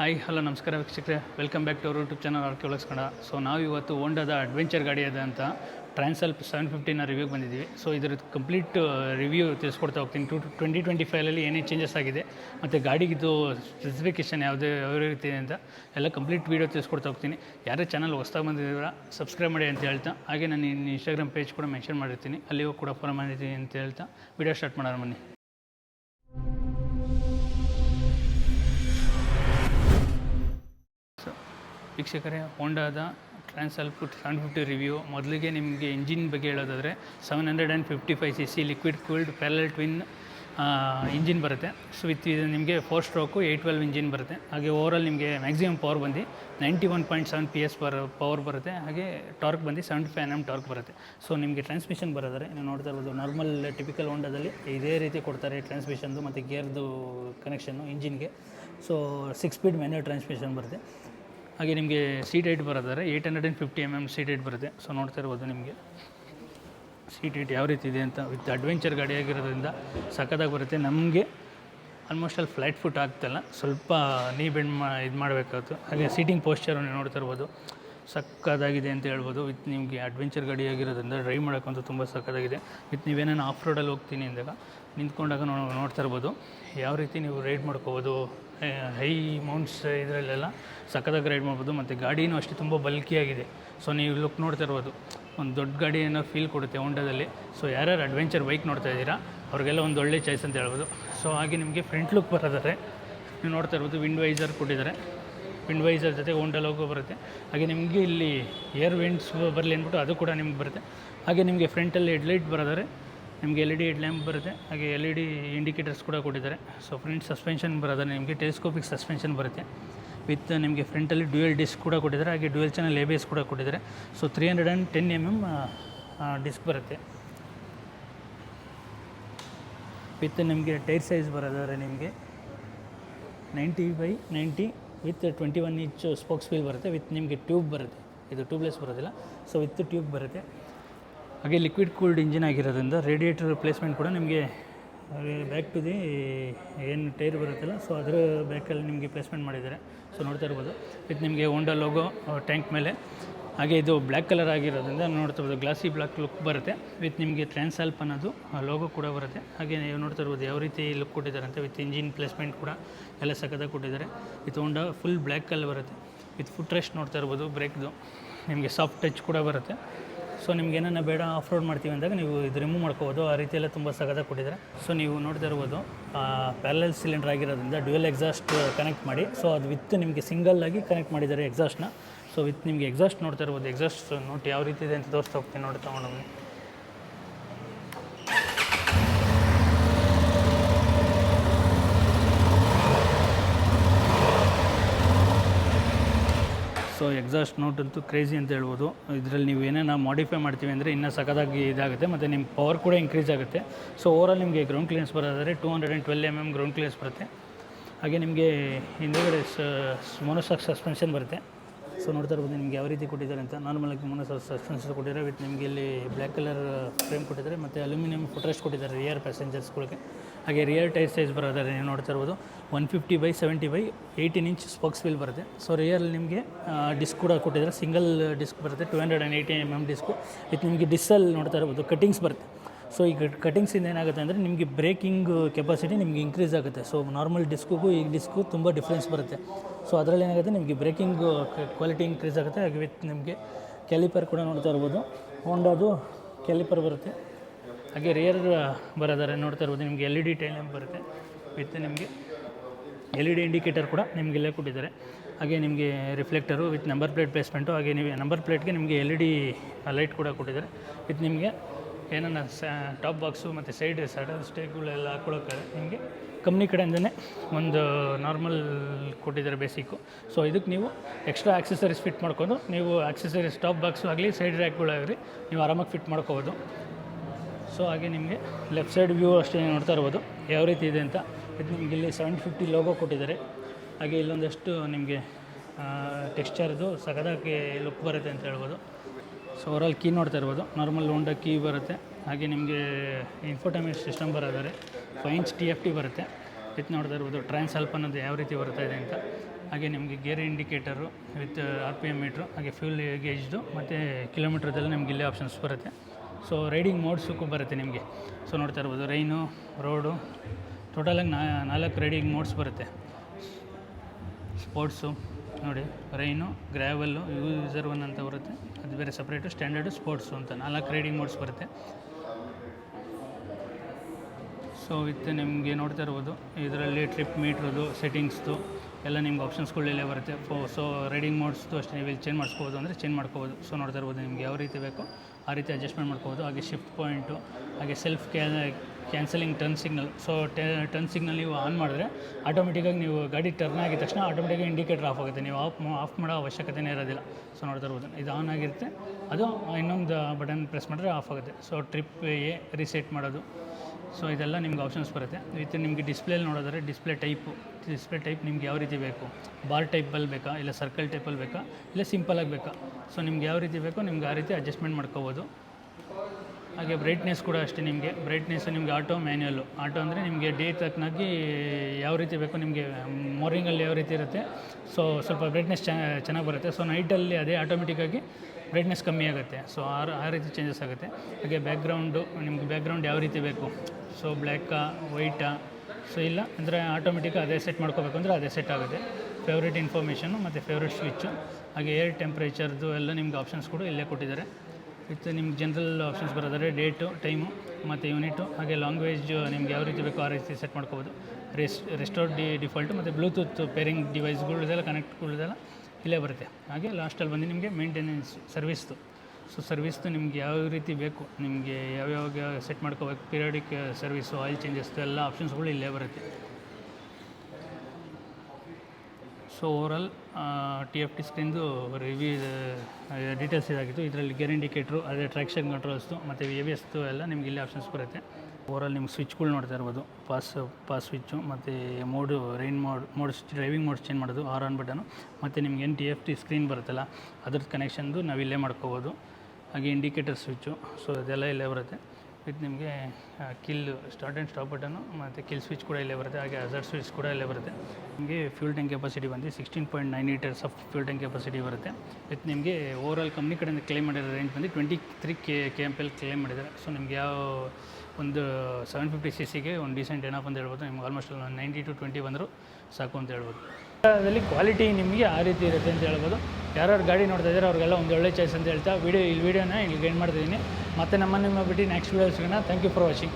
Hi hello ನಮಸ್ಕಾರ ವೀಕ್ಷಕರೇ. Welcome back to our YouTube channel R K Kannada so ನಾವು ಇವತ್ತು ಹೋಂಡಾದ ಅಡ್ವೆಂಚರ್ ಗಾಡಿ ಅದ ಅಂತ ಟ್ರಾನ್ಸಲ್ಪ್ ಸೆವೆನ್ ಫಿಫ್ಟಿನ ರಿವ್ಯೂಗೆ ಬಂದಿದ್ದೀವಿ. ಸೊ ಇದ್ರದ್ದು ಕಂಪ್ಲೀಟ್ ರಿವ್ಯೂ ತಿಳಿಸ್ಕೊಡ್ತಾ ಹೋಗ್ತೀನಿ. ಟು ಟ್ವೆಂಟಿ ಟ್ವೆಂಟಿ ಫೈವಲ್ಲಿ ಏನೇ ಚೇಂಜಸ್ ಆಗಿದೆ, ಮತ್ತು ಗಾಡಿಗಿದು ಸ್ಪೆಸಿಫಿಕೇಷನ್ ಯಾವುದೇ ಯಾವ ರೀತಿ ಅಂತ ಎಲ್ಲ ಕಂಪ್ಲೀಟ್ ವೀಡಿಯೋ ತಿಳಿಸ್ಕೊಡ್ತಾ ಹೋಗ್ತೀನಿ. ಯಾರೇ ಚಾನಲ್ ಹೊಸ್ದಾಗಿ ಬಂದಿದ್ದೀರ ಸಬ್ಸ್ಕ್ರೈಬ್ ಮಾಡಿ ಅಂತ ಹೇಳ್ತಾ, ಹಾಗೆ ನಾನು ಇನ್ನು ಇನ್ಸ್ಟಾಗ್ರಾಮ್ ಪೇಜ್ ಕೂಡ ಮೆನ್ಷನ್ ಮಾಡಿರ್ತೀನಿ. ಅಲ್ಲಿಯೂ ಕೂಡ ಫಾಲೋ ಮಾಡಿದ್ದೀನಿ ಅಂತ ಹೇಳ್ತಾ ವೀಡಿಯೋ ಸ್ಟಾರ್ಟ್ ಮಾಡೋಣ ಬನ್ನಿ. ವೀಕ್ಷಕರೇ ಹೋಂಡಾದ ಟ್ರಾನ್ಸಲ್ಪ್ ಸೆವೆನ್ ಫಿಫ್ಟಿ ರಿವ್ಯೂ ಮೊದಲಿಗೆ ನಿಮಗೆ ಇಂಜಿನ್ ಬಗ್ಗೆ ಹೇಳೋದಾದರೆ seven hundred and fifty five C C liquid cooled parallel twin engine ಬರುತ್ತೆ. ಸೊ ವಿತ್ ಇದು ನಿಮಗೆ four stroke eight twelve engine ಬರುತ್ತೆ. ಹಾಗೆ ಓವರಾಲ್ ನಿಮಗೆ ಮ್ಯಾಕ್ಸಿಮಮ್ ಪವರ್ ಬಂದು ninety one point seven P S per power ಬರುತ್ತೆ. ಹಾಗೆ ಟಾರ್ಕ್ ಬಂದು ಸೆವೆಂಟಿ ಫೈವ್ ಎಂ ಟಾರ್ಕ್ ಬರುತ್ತೆ. ಸೊ ನಿಮಗೆ ಟ್ರಾನ್ಸ್ಮಿಷನ್ ಬರೋದಾರೆ ನೀವು ನೋಡ್ತಾ ಇರ್ಬೋದು ನಾರ್ಮಲ್ ಟಿಪಿಕಲ್ ಹೊಂಡದಲ್ಲಿ ಇದೇ ರೀತಿ ಕೊಡ್ತಾರೆ ಟ್ರಾನ್ಸ್ಮಿಷನ್ದು ಮತ್ತು ಗೇರ್ದು ಕನೆಕ್ಷನ್ನು ಇಂಜಿನ್ಗೆ so six speed manual transmission ಬರುತ್ತೆ. ಹಾಗೆ ನಿಮಗೆ ಸೀಟ್ ಏಟ್ ಬರೋದಾದ್ರೆ eight hundred and fifty M M seat height ಬರುತ್ತೆ. ಸೊ ನೋಡ್ತಾ ಇರ್ಬೋದು ನಿಮಗೆ. ಸೀಟ್ ಏಟ್ ಯಾವ ರೀತಿ ಇದೆ ಅಂತ ವಿತ್ ಅಡ್ವೆಂಚರ್ ಗಾಡಿ ಆಗಿರೋದ್ರಿಂದ ಸಖತ್ತಾಗಿ ಬರುತ್ತೆ. ನಮಗೆ ಆಲ್ಮೋಸ್ಟ್ ಅಲ್ಲಿ ಫ್ಲೈಟ್ ಫುಟ್ ಆಗ್ತಲ್ಲ, ಸ್ವಲ್ಪ ನೀ ಬೆಂಡ್ ಮಾ, ಇದು ಮಾಡಬೇಕಾಗುತ್ತೆ. ಹಾಗೆ ಸೀಟಿಂಗ್ ಪೋಸ್ಚರ್ ನೀವು ನೋಡ್ತಾ ಇರ್ಬೋದು. ಸಕ್ಕದಾಗಿದೆ ಅಂತ ಹೇಳ್ಬೋದು. ವಿತ್ ನಿಮಗೆ ಅಡ್ವೆಂಚರ್ ಗಾಡಿ ಆಗಿರೋದ್ರಿಂದ ಡ್ರೈವ್ ಮಾಡೋಕ್ಕಂತೂ ತುಂಬ ಸಕ್ಕತ್ತಾಗಿದೆ ವಿತ್ ನೀವೇನೇನು ಆಫ್ ರೋಡಲ್ಲಿ ಹೋಗ್ತೀನಿ ಅಂದಾಗ ನಿಂತ್ಕೊಂಡಾಗ ನೋ ನೋಡ್ತಾ ಇರ್ಬೋದು. ಯಾವ ರೀತಿ ನೀವು ರೈಡ್ ಮಾಡ್ಕೋಬೋದು, ಹೈ ಮೌಂಟ್ಸ್ ಇದರಲ್ಲೆಲ್ಲ ಸಖತ್ತಾಗಿ ರೈಡ್ ಮಾಡ್ಬೋದು, ಮತ್ತು ಗಾಡಿನೂ ಅಷ್ಟೇ ತುಂಬ ಬಲ್ಕಿಯಾಗಿದೆ ಸೊ ನೀವು ಲುಕ್ ನೋಡ್ತಾ ಇರ್ಬೋದು. ಒಂದು ದೊಡ್ಡ ಗಾಡಿ ಏನೋ ಫೀಲ್ ಕೊಡುತ್ತೆ ಹೋಂಡಾದಲ್ಲಿ ಸೊ ಯಾರ್ಯಾರು ಅಡ್ವೆಂಚರ್ ಬೈಕ್ ನೋಡ್ತಾ ಇದ್ದೀರಾ, ಅವ್ರಿಗೆಲ್ಲ ಒಂದು ಒಳ್ಳೆ ಚಾಯ್ಸ್ ಅಂತ ಹೇಳ್ಬೋದು. ಸೊ ಹಾಗೆ ನಿಮಗೆ ಫ್ರಂಟ್ ಲುಕ್ ಬರೋದಾದ್ರೆ ನೀವು ನೋಡ್ತಾ ಇರ್ಬೋದು ವಿಂಡ್ ವೈಸರ್ ಕೊಟ್ಟಿದ್ದಾರೆ. ವಿಂಡ್ ವೈಸರ್ ಜೊತೆ ಹೋಂಡಾ ಲೋಗೋ ಬರುತ್ತೆ. ಹಾಗೆ ನಿಮಗೆ ಇಲ್ಲಿ ಏರ್ ವಿಂಡ್ಸ್ ಬರಲಿ ಅಂದ್ಬಿಟ್ಟು ಅದು ಕೂಡ ನಿಮ್ಗೆ ಬರುತ್ತೆ. ಹಾಗೆ ನಿಮಗೆ ಫ್ರಂಟಲ್ಲಿ ಹೆಡ್ಲೈಟ್ ಬರೋದಾದ್ರೆ ನಿಮಗೆ L E D head lamp ಬರುತ್ತೆ, ಹಾಗೆ ಎಲ್ ಇ ಡಿ ಇಂಡಿಕೇಟರ್ಸ್ ಕೂಡ ಕೊಟ್ಟಿದ್ದಾರೆ. ಸೊ ಫ್ರಂಟ್ ಸಸ್ಪೆನ್ಷನ್ ಬರೋದ್ರೆ ನಿಮಗೆ ಟೆಲಿಸ್ಕೋಪಿಕ್ ಸಸ್ಪೆನ್ಷನ್ ಬರುತ್ತೆ. ವಿತ್ ನಿಮಗೆ ಫ್ರಂಟಲ್ಲಿ ಡ್ಯೂಯಲ್ ಡಿಸ್ಕ್ ಕೂಡ ಕೊಟ್ಟಿದ್ದಾರೆ, ಹಾಗೆ ಡ್ಯೂಯಲ್ ಚಾನಲ್ ಎ ಕೂಡ ಕೊಟ್ಟಿದ್ದಾರೆ. So three hundred and ten M M disc ಬರುತ್ತೆ. ವಿತ್ ನಿಮಗೆ ಟೈರ್ ಸೈಜ್ ಬರೋದಾದ್ರೆ ನಿಮಗೆ ninety by ninety with twenty one inch spokes wheel ಬರುತ್ತೆ. ವಿತ್ ನಿಮಗೆ ಟ್ಯೂಬ್ ಬರುತ್ತೆ. ಇದು ಟ್ಯೂಬ್ಲೆಸ್ ಬರೋದಿಲ್ಲ. ಸೊ ವಿತ್ ಟ್ಯೂಬ್ ಬರುತ್ತೆ. ಹಾಗೆ ಲಿಕ್ವಿಡ್ ಕೂಲ್ಡ್ ಇಂಜಿನ್ ಆಗಿರೋದ್ರಿಂದ ರೇಡಿಯೇಟರ್ ರಿಪ್ಲೇಸ್ಮೆಂಟ್ ಕೂಡ ನಿಮಗೆ ಬ್ಯಾಕ್ ಟು ದಿ ಏನು ಟೈರ್ ಬರುತ್ತಲ್ಲ ಸೊ ಅದರ ಬ್ಯಾಕಲ್ಲಿ ನಿಮಗೆ ಪ್ಲೇಸ್ಮೆಂಟ್ ಮಾಡಿದ್ದಾರೆ. ಸೊ ನೋಡ್ತಾ ಇರ್ಬೋದು. ಇದು ನಿಮಗೆ ಹೋಂಡಾ ಲೋಗೋ ಟ್ಯಾಂಕ್ ಮೇಲೆ. ಹಾಗೆ ಇದು ಬ್ಲ್ಯಾಕ್ ಕಲರ್ ಆಗಿರೋದ್ರಿಂದ ನೋಡ್ತಾ ಇರ್ಬೋದು ಗ್ಲಾಸಿ ಬ್ಲ್ಯಾಕ್ ಲುಕ್ ಬರುತ್ತೆ. ವಿತ್ ನಿಮಗೆ ಟ್ರಾನ್ಸಾಲ್ಪ್ ಅನ್ನೋದು ಲೋಗೋ ಕೂಡ ಬರುತ್ತೆ. ಹಾಗೆ ನೀವು ನೋಡ್ತಾ ಇರ್ಬೋದು, ಯಾವ ರೀತಿ ಲುಕ್ ಕೊಟ್ಟಿದ್ದಾರೆ ಅಂತ. ವಿತ್ ಇಂಜಿನ್ ಪ್ಲೇಸ್ಮೆಂಟ್ ಕೂಡ ಎಲ್ಲ ಸಖತ್ತಾಗಿ ಕೊಟ್ಟಿದ್ದಾರೆ. ವಿತ್ ಹೋಂಡಾ ಫುಲ್ ಬ್ಲ್ಯಾಕಲ್ಲಿ ಬರುತ್ತೆ. ವಿತ್ ಫುಟ್ ರೆಸ್ಟ್ ನೋಡ್ತಾ ಇರ್ಬೋದು ಬ್ರೇಕ್ದು ನಿಮಗೆ ಸಾಫ್ಟ್ ಟಚ್ ಕೂಡ ಬರುತ್ತೆ. ಸೊ ನಿಮ್ಗೆ ಏನನ್ನ ಬೇಡ ಆಫ್ ರೋಡ್ ಮಾಡ್ತೀವಿ ಅಂದಾಗ ನೀವು ಇದು ರಿಮೂವ್ ಮಾಡ್ಕೋಬೋದು. ಆ ರೀತಿಯೆಲ್ಲ ತುಂಬ ಸಗದ ಕೊಟ್ಟಿದ್ದಾರೆ. ಸೊ ನೀವು ನೋಡ್ತಾ ಇರ್ಬೋದು ಪ್ಯಾರಲಲ್ ಸಿಲಿಂಡರ್ ಆಗಿರೋದ್ರಿಂದ ಡ್ಯುಯಲ್ ಎಕ್ಸಾಸ್ಟ್ ಕನೆಕ್ಟ್ ಮಾಡಿ. ಸೊ ಅದು ವಿತ್ ನಿಮಗೆ ಸಿಂಗಲ್ ಆಗಿ ಕನೆಕ್ಟ್ ಮಾಡಿದ್ದಾರೆ ಎಕ್ಸಾಸ್ಟ್ನ ಸೊ ವಿತ್ ನಿಮಗೆ ಎಕ್ಸಾಸ್ಟ್ ನೋಡ್ತಾ ಇರ್ಬೋದು. ಎಕ್ಸಾಸ್ಟ್ ನೋಟ್ ಯಾವ ರೀತಿ ಇದೆ ಅಂತ ತೋರಿಸ್ತಾ ಹೋಗ್ತೀನಿ ನೋಡಿ ತೊಗೊಂಡು ಸೊ ಎಕ್ಸಾಸ್ಟ್ ನೋಟ್ ಅಂತೂ ಕ್ರೇಜಿ ಅಂತ ಹೇಳ್ಬೋದು. ಇದರಲ್ಲಿ ನೀವು ಏನೇನು ಮಾಡಿಫೈ ಮಾಡ್ತೀವಿ ಅಂದರೆ ಇನ್ನೂ ಸಖತ್ತಾಗಿ ಇದಾಗುತ್ತೆ, ಮತ್ತು ನಿಮ್ಮ ಪವರ್ ಕೂಡ ಇನ್ಕ್ರೀಸ್ ಆಗುತ್ತೆ. ಸೊ ಓವರಾಲ್ ನಿಮಗೆ ಗ್ರೌಂಡ್ ಕ್ಲಿಯರೆನ್ಸ್ ಬರೋದಾದರೆ two hundred and twelve M M ground clearance ಬರುತ್ತೆ. ಹಾಗೆ ನಿಮಗೆ ಹಿಂದೆಗಡೆ ಮೊನೋಸಾಕ್ ಸಸ್ಪೆನ್ಷನ್ ಬರುತ್ತೆ. ಸೊ ನೋಡ್ತಾ ಇರ್ಬೋದು ನಿಮ್ಗೆ ಯಾವ ರೀತಿ ಕೊಟ್ಟಿದ್ದಾರೆ ಅಂತ. ನಾರ್ಮಲಾಗಿ ಮೊನೋಸಾಕ್ ಸಸ್ಪೆನ್ಷನ್ ಕೊಟ್ಟಿದ್ದಾರೆ ವಿತ್ ನಿಮಗೆ ಇಲ್ಲಿ ಬ್ಲ್ಯಾಕ್ ಕಲರ್ ಫ್ರೇಮ್ ಕೊಟ್ಟಿದ್ದಾರೆ, ಮತ್ತು ಅಲ್ಯೂಮಿನಿಯಂ ಫುಟ್ರೆಸ್ಟ್ ಕೊಟ್ಟಿದ್ದಾರೆ ರಿಯರ್ ಪ್ಯಾಸೆಂಜರ್ಸ್ಗಳಿಗೆ ಹಾಗೆ ರಿಯರ್ ಟೈರ್ ಸೈಜ್ ಬರೋದಾದ್ರೆ ನೀವು ನೋಡ್ತಾ ಇರ್ಬೋದು one fifty by seventy by eighteen inch spokes wheel ಬರುತ್ತೆ ಸೊ ರಿಯರಲ್ಲಿ ನಿಮಗೆ ಡಿಸ್ಕ್ ಕೂಡ ಕೊಟ್ಟಿದ್ದಾರೆ. ಸಿಂಗಲ್ ಡಿಸ್ಕ್ ಬರುತ್ತೆ. Two hundred and eighty M M disc with ನಿಮಗೆ ಡಿಸ್ಸಲ್ಲಿ ನೋಡ್ತಾ ಇರ್ಬೋದು ಕಟಿಂಗ್ಸ್ ಬರುತ್ತೆ. ಸೊ ಈಗ ಕಟಿಂಗ್ಸಿಂದ ಏನಾಗುತ್ತೆ ಅಂದರೆ ನಿಮಗೆ ಬ್ರೇಕಿಂಗ್ ಕೆಪಾಸಿಟಿ ನಿಮಗೆ ಇನ್ಕ್ರೀಸ್ ಆಗುತ್ತೆ. ಸೊ ನಾರ್ಮಲ್ ಡಿಸ್ಕಿಗೂ ಈ ಡಿಸ್ಕು ತುಂಬ ಡಿಫ್ರೆನ್ಸ್ ಬರುತ್ತೆ. ಸೊ ಅದರಲ್ಲಿ ಏನಾಗುತ್ತೆ, ನಿಮಗೆ ಬ್ರೇಕಿಂಗ್ ಕ್ವಾಲಿಟಿ ಇನ್ಕ್ರೀಸ್ ಆಗುತ್ತೆ. ಹಾಗೆ ವಿತ್ ನಿಮಗೆ ಕ್ಯಾಲಿಪರ್ ಕೂಡ ನೋಡ್ತಾ ಇರ್ಬೋದು. ಹೋಂಡಾದು ಕ್ಯಾಲಿಪರ್ ಬರುತ್ತೆ. ಹಾಗೆ ರಿಯರ್ ಬರೋದಾರೆ ನೋಡ್ತಾ ಇರ್ಬೋದು, ನಿಮಗೆ L E D tail lamp ಬರುತ್ತೆ. ವಿತ್ ನಿಮಗೆ ಎಲ್ ಇ ಡಿ ಇಂಡಿಕೇಟರ್ ಕೂಡ ನಿಮಗೆ ಇಲ್ಲೇ ಕೊಟ್ಟಿದ್ದಾರೆ. ಹಾಗೆ ನಿಮಗೆ reflector with number plate placement ಹಾಗೆ ನೀವು ನಂಬರ್ ಪ್ಲೇಟ್ಗೆ ನಿಮಗೆ ಎಲ್ ಇ ಡಿ ಲೈಟ್ ಕೂಡ ಕೊಟ್ಟಿದ್ದಾರೆ. ವಿತ್ ನಿಮಗೆ ಏನನ್ನ ಸ ಟಾಪ್ ಬಾಕ್ಸು ಮತ್ತು ಸೈಡ್ ಸಡನ್ ಸ್ಟೇಕ್ಗಳೆಲ್ಲ ಹಾಕ್ಕೊಳಕ್ಕೆ ನಿಮಗೆ ಕಂಪ್ನಿ ಕಡೆಯಿಂದನೇ ಒಂದು ನಾರ್ಮಲ್ ಕೊಟ್ಟಿದ್ದಾರೆ ಬೇಸಿಕ್ಕು ಸೊ ಇದಕ್ಕೆ ನೀವು ಎಕ್ಸ್ಟ್ರಾ ಆಕ್ಸೆಸರೀಸ್ ಫಿಟ್ ಮಾಡ್ಕೊಂಡು, ನೀವು ಆಕ್ಸೆಸರೀಸ್ ಟಾಪ್ ಬಾಕ್ಸು ಆಗಲಿ ಸೈಡ್ ರ್ಯಾಕ್ಗಳಾಗಲಿ ನೀವು ಆರಾಮಾಗಿ ಫಿಟ್ ಮಾಡ್ಕೋಬೋದು. ಸೊ ಹಾಗೆ ನಿಮಗೆ ಲೆಫ್ಟ್ ಸೈಡ್ ವ್ಯೂ ಅಷ್ಟೇ ನೋಡ್ತಾ ಇರ್ಬೋದು. ಯಾವ ರೀತಿ ಇದೆ ಅಂತ. ಇದು ನಿಮಗೆ ಇಲ್ಲಿ ಸೆವೆನ್ ಫಿಫ್ಟಿ ಲೋಗೋ ಕೊಟ್ಟಿದ್ದಾರೆ. ಹಾಗೆ ಇಲ್ಲೊಂದಷ್ಟು ನಿಮಗೆ ಟೆಕ್ಸ್ಚರ್ದು ಸಗದಾಗಿ ಲುಕ್ ಬರುತ್ತೆ ಅಂತ ಹೇಳ್ಬೋದು. ಸೊ ಓವರಾಲ್ ಕೀ ನೋಡ್ತಾ ಇರ್ಬೋದು. ನಾರ್ಮಲ್ ಹೋಂಡಾ ಕೀ ಬರುತ್ತೆ. ಹಾಗೆ ನಿಮಗೆ ಇನ್ಫೋಟೈನ್ಮೆಂಟ್ ಸಿಸ್ಟಮ್ ಬರೋದಾದ್ರೆ five inch T F T ಬರುತ್ತೆ. ವಿತ್ ನೋಡ್ತಾ ಇರ್ಬೋದು. ಟ್ರಾನ್ಸ್ ಹೆಲ್ಪ್ ಅನ್ನೋದು ಯಾವ ರೀತಿ ಬರ್ತಾ ಇದೆ ಅಂತ. ಹಾಗೆ ನಿಮಗೆ gear indicator with R P M meter ಹಾಗೆ ಫ್ಯೂಲ್ ಗೇಜ್ದು ಮತ್ತು ಕಿಲೋಮೀಟ್ರದೆಲ್ಲ ನಿಮ್ಗೆ ಇಲ್ಲೇ ಆಪ್ಷನ್ಸ್ ಬರುತ್ತೆ. ಸೊ ರೈಡಿಂಗ್ ಮೋಡ್ಸಕ್ಕೂ ಬರುತ್ತೆ ನಿಮಗೆ. ಸೊ ನೋಡ್ತಾ ಇರ್ಬೋದು, ರೈನು, ರೋಡು ಟೋಟಲಾಗಿ ನಾ, ನಾಲ್ಕು ರೈಡಿಂಗ್ ಮೋಡ್ಸ್ ಬರುತ್ತೆ. ಸ್ಪೋರ್ಟ್ಸು ನೋಡಿ, ರೈನು ಗ್ರ್ಯಾವೆಲ್ಲು ಯೂಸರ್ ಒನ್ ಅಂತ ಬರುತ್ತೆ. ಅದು ಬೇರೆ ಸಪ್ರೇಟು ಸ್ಟ್ಯಾಂಡರ್ಡು ಸ್ಪೋರ್ಟ್ಸು ಅಂತ ನಾಲ್ಕು ರೈಡಿಂಗ್ ಮೋಡ್ಸ್ ಬರುತ್ತೆ. ಸೊ ವಿತ್ ನಿಮಗೆ ನೋಡ್ತಾ ಇರ್ಬೋದು, ಇದರಲ್ಲಿ ಟ್ರಿಪ್ ಮೀಟ್ರದು ಸೆಟ್ಟಿಂಗ್ಸ್ದು ಎಲ್ಲ ನಿಮ್ಗೆ ಆಪ್ಷನ್ಸ್ಗಳೆಲ್ಲ ಬರುತ್ತೆ. ಫೋ ಸೊ ರೈಡಿಂಗ್ ಮೋಡ್ಸ್ದು ಅಷ್ಟೇ, ನೀವು ಇಲ್ಲಿ ಚೇಂಜ್ ಮಾಡಿಸ್ಕೋಬೋದು ಅಂದರೆ ಚೇಂಜ್ ಮಾಡ್ಕೋಬೋದು. ಸೊ ನೋಡ್ತಾ ಇರ್ಬೋದು ನಿಮ್ಗೆ ಯಾವ ರೀತಿ ಬೇಕೋ. ಆ ರೀತಿ ಅಡ್ಜಸ್ಟ್ಮೆಂಟ್ ಮಾಡ್ಕೋಬೋದು. ಹಾಗೆ ಶಿಫ್ಟ್ ಪಾಯಿಂಟು ಹಾಗೆ self can cancelling turn signal so turn signal ನೀವು ಆನ್ ಮಾಡಿದ್ರೆ ಆಟೋಮೆಟಿಕ್ಕಾಗಿ ನೀವು ಗಾಡಿ ಟರ್ನ್ ಆಗಿದ ತಕ್ಷಣ ಆಟೋಮೆಟಿಕ್ಕಾಗಿ ಇಂಡಿಕೇಟರ್ ಆಫ್ ಆಗುತ್ತೆ. ನೀವು ಆಫ್ ಆಫ್ ಮಾಡೋ ಅವಶ್ಯಕತೆನೇ ಇರೋದಿಲ್ಲ. ಸೊ ನೋಡ್ತಾ ಇರ್ಬೋದು. ಇದು ಆನ್ ಆಗಿರುತ್ತೆ. ಅದು ಇನ್ನೊಂದು ಬಟನ್ ಪ್ರೆಸ್ ಮಾಡಿದ್ರೆ ಆಫ್ ಆಗುತ್ತೆ. ಸೊ ಟ್ರಿಪ್ ಎ ರಿಸೆಟ್ ಮಾಡೋದು. ಸೊ ಇದೆಲ್ಲ ನಿಮ್ಗೆ ಆಪ್ಷನ್ಸ್ ಬರುತ್ತೆ. ಇದು ನಿಮಗೆ ಡಿಸ್ಪ್ಲೇಲಿ ನೋಡೋದಾದ್ರೆ ಡಿಸ್ಪ್ಲೇ ಟೈಪು ಡಿಸ್ಪ್ಲೇ ಟೈಪ್ ನಿಮ್ಗೆ ಯಾವ ರೀತಿ ಬೇಕು? ಬಾರ್ ಟೈಪಲ್ಲಿ ಬೇಕಾ? ಇಲ್ಲ ಸರ್ಕಲ್ ಟೈಪಲ್ಲಿ ಬೇಕಾ? ಇಲ್ಲ ಸಿಂಪಲಾಗಿ ಬೇಕಾ? ಸೊ ನಿಮ್ಗೆ ಯಾವ ರೀತಿ ಬೇಕೋ ನಿಮ್ಗೆ ಆ ರೀತಿ ಅಡ್ಜಸ್ಟ್ಮೆಂಟ್ ಮಾಡ್ಕೋಬೋದು. ಹಾಗೆ ಬ್ರೈಟ್ನೆಸ್ ಕೂಡ ಅಷ್ಟೇ ನಿಮಗೆ. ಬ್ರೈಟ್ನೆಸ್ ನಿಮಗೆ ಆಟೋ ಮ್ಯಾನ್ಯಲ್ಲು ಆಟೋ ಅಂದರೆ ನಿಮಗೆ ಡೇ ತಕ್ಕನಾಗಿ ಯಾವ ರೀತಿ ಬೇಕೋ ನಿಮಗೆ ಮಾರ್ನಿಂಗಲ್ಲಿ ಯಾವ ರೀತಿ ಇರುತ್ತೆ. ಸೊ ಸ್ವಲ್ಪ ಬ್ರೈಟ್ನೆಸ್ ಚೆನ್ನಾಗಿ ಬರುತ್ತೆ. ಸೊ ನೈಟಲ್ಲಿ ಅದೇ ಆಟೋಮೆಟಿಕ್ಕಾಗಿ ಬ್ರೈಟ್ನೆಸ್ ಕಮ್ಮಿ ಆಗುತ್ತೆ. ಸೊ ಆ ಆ ರೀತಿ ಚೇಂಜಸ್ ಆಗುತ್ತೆ. ಹಾಗೆ ಬ್ಯಾಕ್ಗ್ರೌಂಡು ನಿಮ್ಗೆ ಬ್ಯಾಕ್ಗ್ರೌಂಡ್ ಯಾವ ರೀತಿ ಬೇಕು? ಸೊ ಬ್ಲ್ಯಾಕಾ ವೈಟಾ ಸೊ ಇಲ್ಲ, ಅಂದರೆ ಆಟೋಮೆಟಿಕ್ ಅದೇ ಸೆಟ್ ಮಾಡ್ಕೋಬೇಕು ಅಂದರೆ ಅದೇ ಸೆಟ್ ಆಗುತ್ತೆ. ಫೇವ್ರೇಟ್ ಇನ್ಫಾರ್ಮೇಷನು ಮತ್ತು ಫೇವ್ರೇಟ್ ಸ್ವಿಚ್ಚು ಹಾಗೆ ಏರ್ ಟೆಂಪ್ರೇಚರ್ದು ಎಲ್ಲ ನಿಮ್ಗೆ ಆಪ್ಷನ್ಸ್ ಕೂಡ ಇಲ್ಲೇ ಕೊಟ್ಟಿದ್ದಾರೆ. ವಿತ್ ನಿಮ್ಗೆ ಜನರಲ್ ಆಪ್ಷನ್ಸ್ ಬರೋದಾದ್ರೆ ಡೇಟು ಟೈಮು ಮತ್ತು ಯೂನಿಟು ಹಾಗೆ ಲ್ಯಾಂಗ್ವೇಜ್ ನಿಮ್ಗೆ ಯಾವ ರೀತಿ ಬೇಕೋ ಆ ರೀತಿ ಸೆಟ್ ಮಾಡ್ಕೋಬೋದು. ರೆಸ್ ರೆಸ್ಟೋರ್ ಡಿ ಡಿಫಾಲ್ಟು ಮತ್ತು ಬ್ಲೂಟೂತ್ ಪೇರಿಂಗ್ ಡಿವೈಸ್ಗಳಿದೆಲ್ಲ ಕನೆಕ್ಟ್ಗಳ್ದೆಲ್ಲ ಇಲ್ಲೇ ಬರುತ್ತೆ. ಹಾಗೆ ಲಾಸ್ಟಲ್ಲಿ ಬಂದು ನಿಮಗೆ ಮೇಂಟೆನೆನ್ಸ್ ಸರ್ವಿಸ್ದು ಸೊ ಸರ್ವಿಸ್ದು ನಿಮ್ಗೆ ಯಾವ ರೀತಿ ಬೇಕು, ನಿಮಗೆ ಯಾವ್ಯಾವಾಗ ಸೆಟ್ ಮಾಡ್ಕೋಬೇಕು ಪೀರಿಯಡಿಕ್ ಸರ್ವಿಸು ಆಯಿಲ್ ಚೇಂಜಸ್ದು ಎಲ್ಲ ಆಪ್ಷನ್ಸ್ಗಳು ಇಲ್ಲೇ ಬರುತ್ತೆ. So overall T F T ಸ್ಕ್ರೀನ್ದು review details ಇದಾಗಿತ್ತು. ಇದರಲ್ಲಿ ಗೇರ್ ಇಂಡಿಕೇಟ್ರು ಅದೇ ಟ್ರ್ಯಾಕ್ಷನ್ ಕಂಟ್ರೋಲ್ಸ್ದು ಮತ್ತು ಎ ಬಿ ಎಸ್ದು ಎಲ್ಲ ನಿಮ್ಗೆ ಇಲ್ಲಿ ಆಪ್ಷನ್ಸ್ ಬರುತ್ತೆ. ಓವರಾಲ್ ನಿಮ್ಗೆ ಸ್ವಿಚ್ಗಳು ನೋಡ್ತಾ ಇರ್ಬೋದು. ಪಾಸ್ ಪಾಸ್ ಸ್ವಿಚ್ಚು ಮತ್ತು mode, rain mode modes driving modes change ಮಾಡೋದು, ಆರ್ ಆನ್ ಬಟನು ಮತ್ತು ನಿಮ್ಗೆ ಏನು ಟಿ ಎಫ್ ಟಿ ಸ್ಕ್ರೀನ್ ಬರುತ್ತಲ್ಲ ಅದ್ರದ್ದು ಕನೆಕ್ಷನ್ದು ನಾವು ಇಲ್ಲೇ ಮಾಡ್ಕೋಬೋದು. ಹಾಗೆ ಇಂಡಿಕೇಟರ್ ಸ್ವಿಚ್ಚು ಸೊ ಅದೆಲ್ಲ ಇಲ್ಲೇ ಬರುತ್ತೆ. ವಿತ್ ನಿಮಗೆ kill start and stop button ಮತ್ತು ಕಿಲ್ ಸ್ವಿಚ್ ಕೂಡ ಇಲ್ಲೇ ಬರುತ್ತೆ. ಹಾಗೆ ಅಜರ್ ಸ್ವಿಚ್ ಕೂಡ ಇಲ್ಲೇ ಬರುತ್ತೆ. ನಿಮಗೆ ಫ್ಯೂಲ್ ಟ್ಯಾಂಕ್ ಕೆಪಾಸಿಟಿ ಬಂದು sixteen point nine litres of fuel tank capacity ಬರುತ್ತೆ. ವಿತ್ ನಿಮಗೆ ಓವರಾಲ್ ಕಂಪ್ನಿ ಕಡೆಯಿಂದ ಕ್ಲೇಮ್ ಮಾಡಿರೋ ರೇಂಜ್ ಬಂದು twenty three K K M P L claim ಮಾಡಿದ್ದಾರೆ. ಸೊ ನಿಮ್ಗೆ ಯಾವ ಒಂದು ಸೆವೆನ್ ಫಿಫ್ಟಿ ಸಿ ಸಿಗೆ ಒಂದು ಡೀಸೆಂಟ್ ಏನಪ್ಪ ಅಂತ ಹೇಳ್ಬೋದು. ನಿಮ್ಗೆ ಆಲ್ಮೋಸ್ಟ್ ನೈಂಟಿ ಟು ಟ್ವೆಂಟಿ ಬಂದರೂ ಸಾಕು ಅಂತ ಹೇಳ್ಬೋದು. ಅದರಲ್ಲಿ ಕ್ವಾಲಿಟಿ ನಿಮಗೆ ಆ ರೀತಿ ಇರುತ್ತೆ ಅಂತ ಹೇಳ್ಬೋದು. ಯಾರ್ಯಾರು ಗಾಡಿ ನೋಡ್ತಾ ಇದ್ದಾರೆ, ಅವ್ರಿಗೆಲ್ಲ ಒಂದು ಒಳ್ಳೆ ಚಾಯ್ಸ್ ಅಂತ ಹೇಳ್ತಾ ವೀಡಿಯೋ ಇಲ್ಲಿ ವೀಡಿಯೋನ ಇಲ್ಲಿಗೆ ಏನು ಮಾಡ್ತಿದ್ದೀನಿ. ಮತ್ತೆ ನಮ್ಮನ್ನು ನಿಮ್ಮ ಬಿಟ್ಟು ನೆಕ್ಸ್ಟ್ ವೀಡಿಯೋ ಸಿಗೋಣ. Thank you for watching